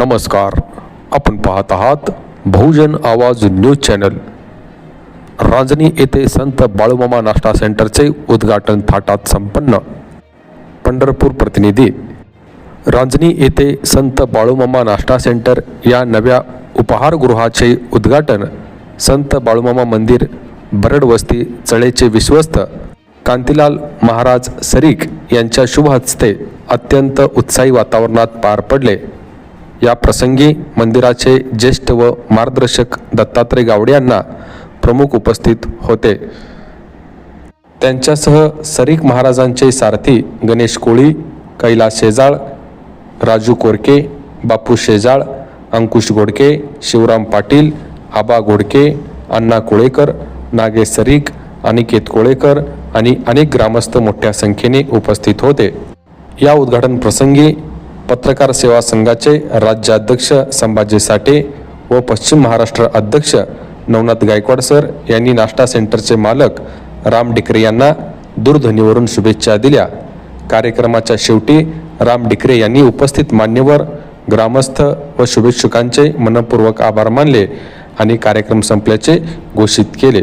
नमस्कार आपण पाहत आहात बहुजन आवाज न्यूज चॅनल. रांजणी येथे संत बाळूमामा नाश्ता सेंटरचे उद्घाटन थाटात संपन्न. पंढरपूर प्रतिनिधी रांजणी येथे संत बाळूमामा नाश्ता सेंटर या नव्या उपहारगृहाचे उद्घाटन संत बाळूमामा मंदिर बरड वस्ती चळेचे विश्वस्त कांतीलाल महाराज सरीक यांच्या शुभ हस्ते अत्यंत उत्साही वातावरणात पार पडले. या प्रसंगी मंदिराचे ज्येष्ठ व मार्गदर्शक दत्तात्रय गावडे यांना प्रमुख उपस्थित होते. त्यांच्यासह सरीक महाराजांचे सारथी गणेश कोळी कैलास शेजाळ राजू कोरके बापू शेजाळ अंकुश गोडके शिवराम पाटील आबा गोडके अण्णा कोळेकर नागेश सरीक अनिकेत कोळेकर आणि अनेक ग्रामस्थ मोठ्या संख्येने उपस्थित होते. या उद्घाटन प्रसंगी पत्रकार सेवा संघाचे राज्याध्यक्ष संभाजी साठे व पश्चिम महाराष्ट्र अध्यक्ष नवनाथ गायकवाड सर यांनी नाश्ता सेंटरचे मालक राम डिकरे यांना दूरध्वनीवरून शुभेच्छा दिल्या. कार्यक्रमाच्या शेवटी राम डिकरे यांनी उपस्थित मान्यवर ग्रामस्थ व शुभेच्छुकांचे मनपूर्वक आभार मानले आणि कार्यक्रम संपल्याचे घोषित केले.